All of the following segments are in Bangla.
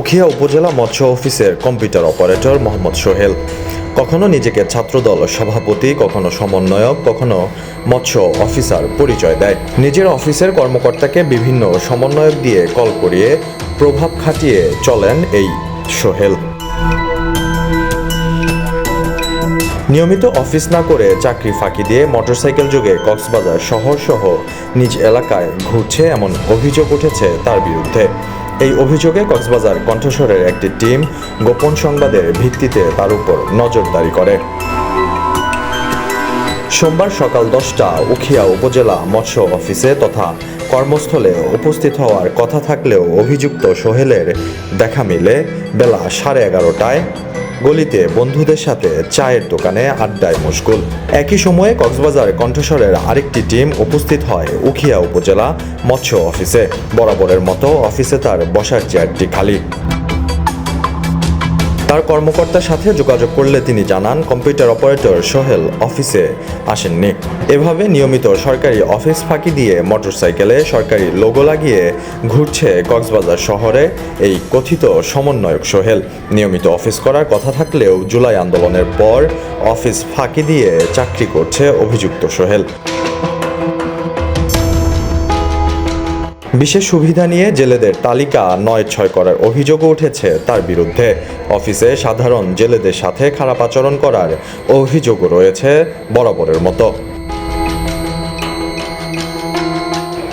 উখিয়া উপজেলা মৎস্য অফিসের কম্পিউটার অপারেটর মোহাম্মদ সোহেল। কখনো নিজেকে ছাত্রদল সভাপতি, কখনো সমন্বয়ক, কখনো মৎস্য অফিসার পরিচয় দেয়। নিজের অফিসের কর্মকর্তাকে বিভিন্ন সমন্বয়ক দিয়ে কল করিয়ে প্রভাব খাটিয়ে চলেন এই সোহেল। নিয়মিত অফিস না করে চাকরি ফাঁকি দিয়ে মোটরসাইকেল যোগে কক্সবাজার শহর সহ নিজ এলাকায় ঘুরছে এমন অভিযোগ উঠেছে তার বিরুদ্ধে। এই অভিযোগে কক্সবাজার কণ্ঠস্বরের একটি টিম গোপন সংবাদের ভিত্তিতে তার উপর নজরদারি করে। সোমবার সকাল দশটা উখিয়া উপজেলা মৎস্য অফিসে তথা কর্মস্থলে উপস্থিত হওয়ার কথা থাকলেও অভিযুক্ত সোহেলের দেখা মিলে বেলা সাড়ে এগারোটায় গলিতে বন্ধুদের সাথে চায়ের দোকানে আড্ডায় মুশকুল। একই সময়ে কক্সবাজার কণ্ঠস্বরের আরেকটি টিম উপস্থিত হয় উখিয়া উপজেলা মৎস্য অফিসে। বরাবরের মতো অফিসে তার বসার চেয়ারটি খালি। তার কর্মকর্তার সাথে যোগাযোগ করলে তিনি জানান, কম্পিউটার অপারেটর সোহেল অফিসে আসেননি। এভাবে নিয়মিত সরকারি অফিস ফাঁকি দিয়ে মোটরসাইকেলে সরকারি লোগো লাগিয়ে ঘুরছে কক্সবাজার শহরে এই কথিত সমন্বয়ক সোহেল। নিয়মিত অফিস করার কথা থাকলেও জুলাই আন্দোলনের পর অফিস ফাঁকি দিয়ে চাকরি করছে অভিযুক্ত সোহেল। বিশেষ সুবিধা নিয়ে জেলেদের তালিকা নয় ছয় করার অভিযোগও উঠেছে তার বিরুদ্ধে। অফিসে সাধারণ জেলেদের সাথে খারাপ আচরণ করার অভিযোগও রয়েছে বরাবরের মতো।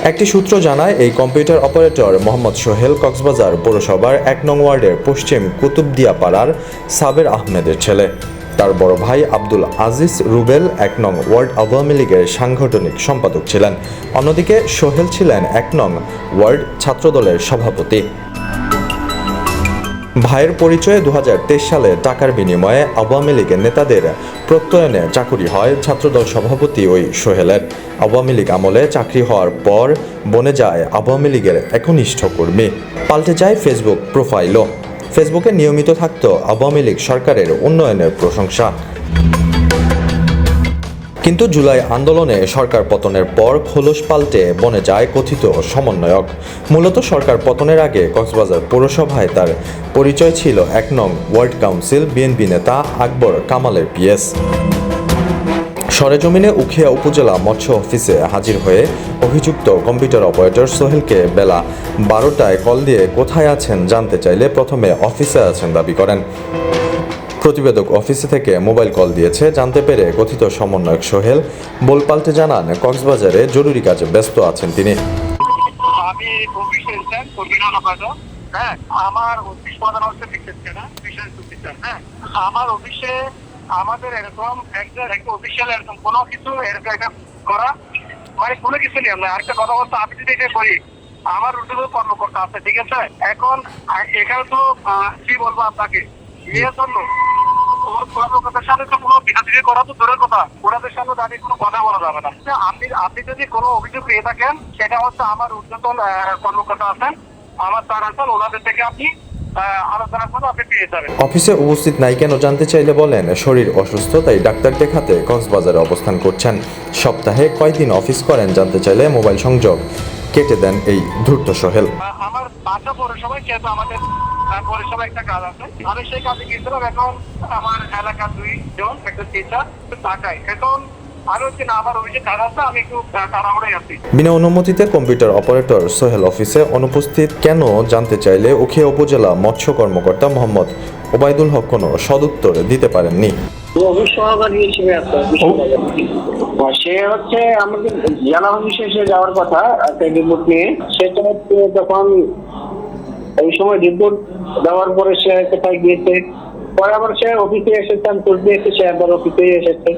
একটি সূত্র জানায়, এই কম্পিউটার অপারেটর মোহাম্মদ সোহেল কক্সবাজার পৌরসভার এক নং ওয়ার্ডের পশ্চিম কুতুবদিয়া পাড়ার সাবের আহমেদের ছেলে। তার বড় ভাই আব্দুল আজিজ রুবেল এক নং ওয়ার্ড আওয়ামী লীগের সাংগঠনিক সম্পাদক ছিলেন। অন্যদিকে সোহেল ছিলেন এক নং ওয়ার্ড ছাত্রদলের সভাপতি। ভাইয়ের পরিচয়ে দু হাজার তেইশ সালে টাকার বিনিময়ে আওয়ামী লীগের নেতাদের প্রত্যয়নে চাকুরি হয় ছাত্রদল সভাপতি ওই সোহেলের। আওয়ামী লীগ আমলে চাকরি হওয়ার পর বনে যায় আওয়ামী লীগের একনিষ্ঠ কর্মী। পাল্টে যায় ফেসবুক প্রোফাইলও। ফেসবুকে নিয়মিত থাকত আওয়ামী লীগ সরকারের উন্নয়নের প্রশংসা। কিন্তু জুলাই আন্দোলনে সরকার পতনের পর খোলস পাল্টে বনে যায় কথিত সমন্বয়ক। মূলত সরকার পতনের আগে কক্সবাজার পৌরসভায় তার পরিচয় ছিল এক নং ওয়ার্ড কাউন্সিল বিএনপি নেতা আকবর কামালের পিএস। সরেজমিনে উখিয়া উপজেলা মৎস্য অফিসে হাজির হয়ে অভিযুক্ত কম্পিউটার অপারেটর সোহেলকে বেলা বারোটায় কল দিয়ে কোথায় আছেন জানতে চাইলে প্রথমে অফিসে আছেন দাবি করেন। প্রতিবেদক অফিসে থেকে মোবাইল কল দিয়েছে। জানতে পেরে কথিত সমন্বয়ক সোহেল বলপাল্টে জানান, কক্সবাজারে জরুরি কাজে ব্যস্ত আছেন তিনি। হ্যাঁ আমার অফিস হচ্ছে হ্যাঁ আমার অফিসে আমাদের এরকম একটা একটা অফিসিয়াল এরকম কোনো কিছু এরকম একটা করা মানে কোনো কিছু নেই। আমরা আরেকটা কথা বলতে আমি যদি এটা করি আমার উদ্যোগ কর্মকর্তা আছে ঠিক আছে? এখন এখানে তো কি বলব আপনাকে? ইয়ে জন্য কর্মকর্তার সাথে তো কোনো বিহাদিকে করা তো দূরের কথা। ওনাদের সামনে দাঁড়িয়ে কোনো কথা বলা যাবে না। আপনি আপনি যদি কোনো অভিযোগ পেয়ে থাকেন সেটা হচ্ছে আমার ঊর্ধ্বতন কর্মকর্তা আছেন আমার তার আছেন ওনাদের থেকে আপনি আলোচনা করে আপনি পেয়ে যাবেন। অফিসে উপস্থিত নাই কেন জানতে চাইলে বলেন শরীর অসুস্থ তাই ডাক্তার দেখাতে কক্সবাজারে অবস্থান করছেন। সপ্তাহে কয়দিন অফিস করেন জানতে চাইলে মোবাইল সংযোগ কেটে দেন এই ধূর্ত সোহেল। আমার বাসা পৌরসভায় যেহেতু আমাদের পৌরসভায় একটা কাজ আছে আমি সেই কাজে গিয়েছিলাম। এখন আমার এলাকার দুই জন একটা টিচার ঢাকায়। এখন বিনা অনুমতিতে কম্পিউটার অপারেটর সোহেল অফিসে অনুপস্থিত কেন জানতে চাইলে উখিয়া উপজেলা মৎস্য কর্মকর্তা মোহাম্মদ ওবায়দুল হক কোনো সদুত্তর দিতে পারেননি। সে হচ্ছে আমাদের জেলা এসে যাওয়ার কথা একটা রিপোর্ট নিয়ে। সেটা হচ্ছে তখন ওই সময় রিপোর্ট দেওয়ার পরে সে কোথায় গিয়েছে পরে আবার সে অফিসে এসেছে আমি করতে এসে সে আবার অফিসে এসেছে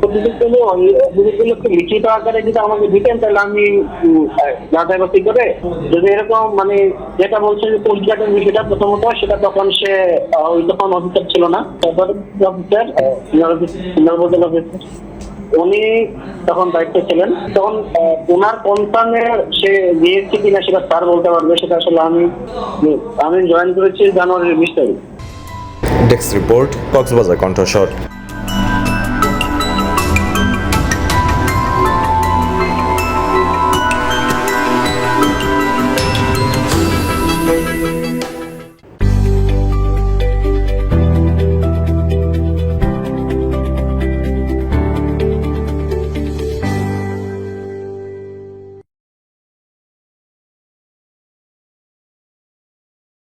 প্রতিদিন অভিযোগগুলো লিখিত আকারে যদি আমাকে দিতেন তাহলে আমি উম, আহ, যাচাই করে যদি এরকম মানে যেটা বলছে যে পরিষ্কারের বিষয়টা প্রথমত সেটা তখন সে ওই তখন অফিসার ছিল না তারপরে অফিসার সিনিয়র অফিসার উনি তখন দায়িত্ব ছিলেন। তখন ওনার কনসার্নে সে নিয়েছে কিনা সেটা স্যার বলতে পারবে সেটা আসলে আমি আমি জয়েন করেছি জানুয়ারির বিশ তারিখ। ডেস্ক রিপোর্ট কক্সবাজার কণ্ঠস্বর